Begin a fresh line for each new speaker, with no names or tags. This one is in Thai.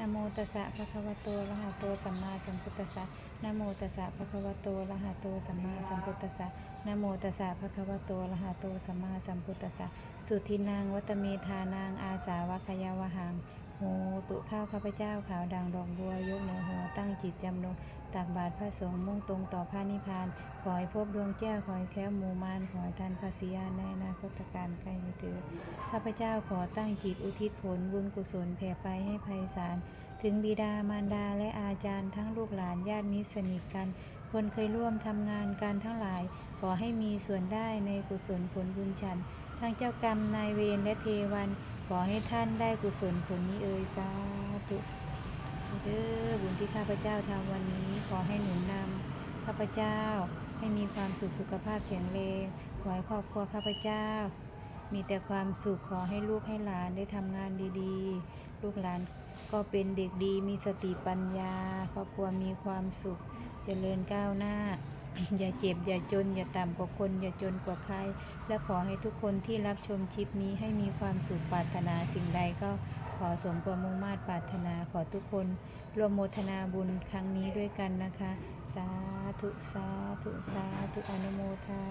นะโมตัสสะภะคะวะโตอะระหะโตสัมมาสัมพุทธัสสะนะโมตัสสะภะคะวะโตอะระหะโตสัมมาสัมพุทธัสสะนะโมตัสสะภะคะวะโตอะระหะโตสัมมาสัมพุทธัสสะสุทินางวัตเมธานางอาสาวะคยาวหังโหตุข้าวข้าพเจ้าขาวดังดอกบัวยกเหนือหัวตั้งจิตจำลง ตักบาตรพระสงฆ์มุ่งตรงต่อพระนิพพาน ขอให้พบดวงแก้วขอให้แคล้วหมู่มารขอให้ทันภาษียาในอนาคตการใกล้เถิดข้าพเจ้าขอตั้งจิตอุทิศผลบุญกุศลแผ่ไปให้ไพศาลถึงบิดามารดาและอาจารย์ทั้งลูกหลานญาติมิตรสนิทกัน คนเคยร่วมทำงานกันทั้งหลาย ขอให้มีส่วนได้ในกุศลผลบุญฉันทั้งเจ้ากรรมนายเวรและเทวัน ขอให้ท่านได้กุศลผลนี้เอ่ยสา ที่ข้าพเจ้าทำวันนี้ ขอให้หนุนนำข้าพเจ้าให้มีความสุขสุขภาพแข็งแรงขอให้ครอบครัวข้าพเจ้า มีแต่ความสุขขอให้ลูกให้หลานได้ทำงานดีๆ ลูกหลานก็เป็นเด็กดีมีสติปัญญา ครอบครัวมีความสุขเจริญก้าวหน้า อย่าเจ็บอย่าจน อย่าต่ำกว่าคน อย่าจนกว่าใคร และขอให้ทุกคนที่รับชมคลิปนี้ให้มีความสุขปรารถนาสิ่งใดก็ ขอสมความมุ่งมา่ปรารถนาขอทุกคนร่วมโมทนาบุญครั้งนี้ด้วยกันนะคะ สาธุ สาธุ สาธุอนุโมทา